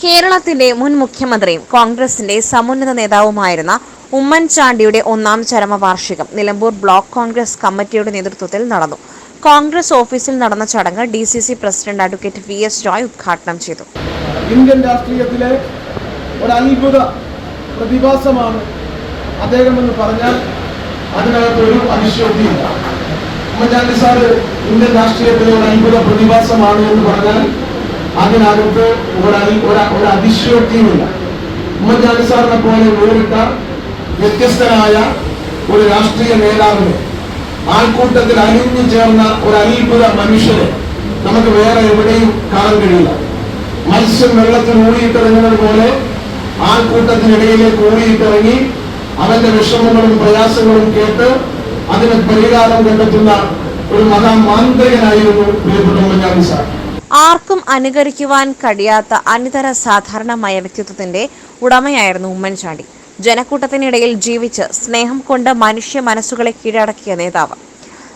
കേരളത്തിന്റെ മുൻ മുഖ്യമന്ത്രിയും കോൺഗ്രസിന്റെ സമുന്നത നേതാവുമായിരുന്ന ഉമ്മൻചാണ്ടിയുടെ ഒന്നാം ചരമവാർഷികം നിലമ്പൂർ ബ്ലോക്ക് കോൺഗ്രസ് കമ്മിറ്റിയുടെ നേതൃത്വത്തിൽ നടന്നു. കോൺഗ്രസ് ഓഫീസിൽ നടന്ന ചടങ്ങ് D C C president advocate V S Joy ഉദ്ഘാടനം ചെയ്തു. ഇന്ത്യൻ രാഷ്ട്രീയത്തിലെ ഒരു അത്ഭുത പ്രതിഭാസമാണ് അദ്ദേഹം എന്ന് പറഞ്ഞാൽ അതിനകത്ത് ഒരു അതിശയോക്തിയില്ല. ഉമ്മൻചാണ്ടി സാറ് ഇന്ത്യൻ രാഷ്ട്രീയത്തിലെ ഒരു അത്ഭുത പ്രതിഭാസമാണ് എന്ന് പറഞ്ഞാൽ അതിനകത്ത് ഒരു അതി- ഒരു- ഒരു അതിശയോക്തിയുമില്ല. ഉമ്മൻചാണ്ടി സാറിനെ പോലെ വേറിട്ട വ്യത്യസ്തനായ ഒരു രാഷ്ട്രീയ നേതാവിനെ ആൾക്കൂട്ടത്തിൽ അലിഞ്ഞു ചേർന്ന ഒരു അത്ഭുത മനുഷ്യനെ നമുക്ക് വേറെ എവിടെയും കാണാൻ കഴിയില്ല. മത്സ്യം വെള്ളത്തിൽ ഊറിയിട്ടിറങ്ങുന്നത് പോലെ ആൾക്കൂട്ടത്തിനിടയിലേക്ക് ഊറിയിട്ടിറങ്ങി അവന്റെ വിഷമങ്ങളും പ്രയാസങ്ങളും കേട്ട് അതിന് പരിഹാരം കണ്ടെത്തുന്ന ഒരു മഹാമാന്ത്രികനായിരുന്നു പ്രിയപ്പെട്ട ഉമ്മൻചാണ്ടി സാർ. ആർക്കും അനുകരിക്കുവാൻ കഴിയാത്ത അനിതര സാധാരണമായ വ്യക്തിത്വത്തിന്റെ ഉടമയായിരുന്നു ഉമ്മൻചാണ്ടി. ജനക്കൂട്ടത്തിനിടയിൽ ജീവിച്ച് സ്നേഹം കൊണ്ട് മനുഷ്യ മനസ്സുകളെ കീഴടക്കിയ നേതാവ്.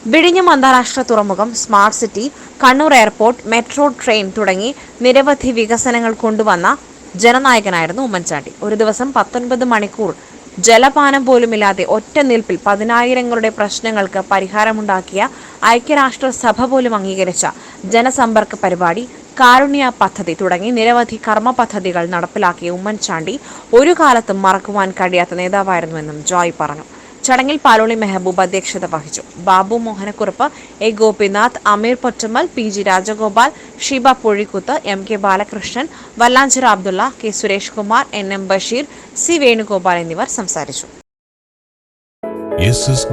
വിഴിഞ്ഞം അന്താരാഷ്ട്ര തുറമുഖം smart city Kannur airport metro train തുടങ്ങി നിരവധി വികസനങ്ങൾ കൊണ്ടുവന്ന ജനനായകനായിരുന്നു ഉമ്മൻചാണ്ടി. ഒരു ദിവസം പത്തൊൻപത് മണിക്കൂർ ജലപാനം പോലുമില്ലാതെ ഒറ്റ നിൽപ്പിൽ പതിനായിരങ്ങളുടെ പ്രശ്നങ്ങൾക്ക് പരിഹാരമുണ്ടാക്കിയ ഐക്യരാഷ്ട്രസഭ പോലും അംഗീകരിച്ച ജനസമ്പർക്ക പരിപാടി കാരുണ്യ പദ്ധതി തുടങ്ങി നിരവധി കർമ്മ പദ്ധതികൾ നടപ്പിലാക്കിയ ഉമ്മൻചാണ്ടി ഒരു കാലത്തും മറക്കുവാൻ കഴിയാത്ത നേതാവായിരുന്നുവെന്നും ജോയ് പറഞ്ഞു. ചടങ്ങിൽ പാലോളി മെഹബൂബ് അധ്യക്ഷത വഹിച്ചു. Babu Mohanakkurup A Gopinath Ameer Pottammal P G Rajagopal Sheeba Puzhikkuth M K Balakrishnan Vallanchira Abdulla K Suresh Kumar N M Basheer C Venugopal എന്നിവർ സംസാരിച്ചു.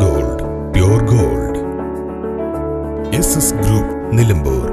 Gold gold. ഗ്രൂപ്പ് നിലമ്പൂർ.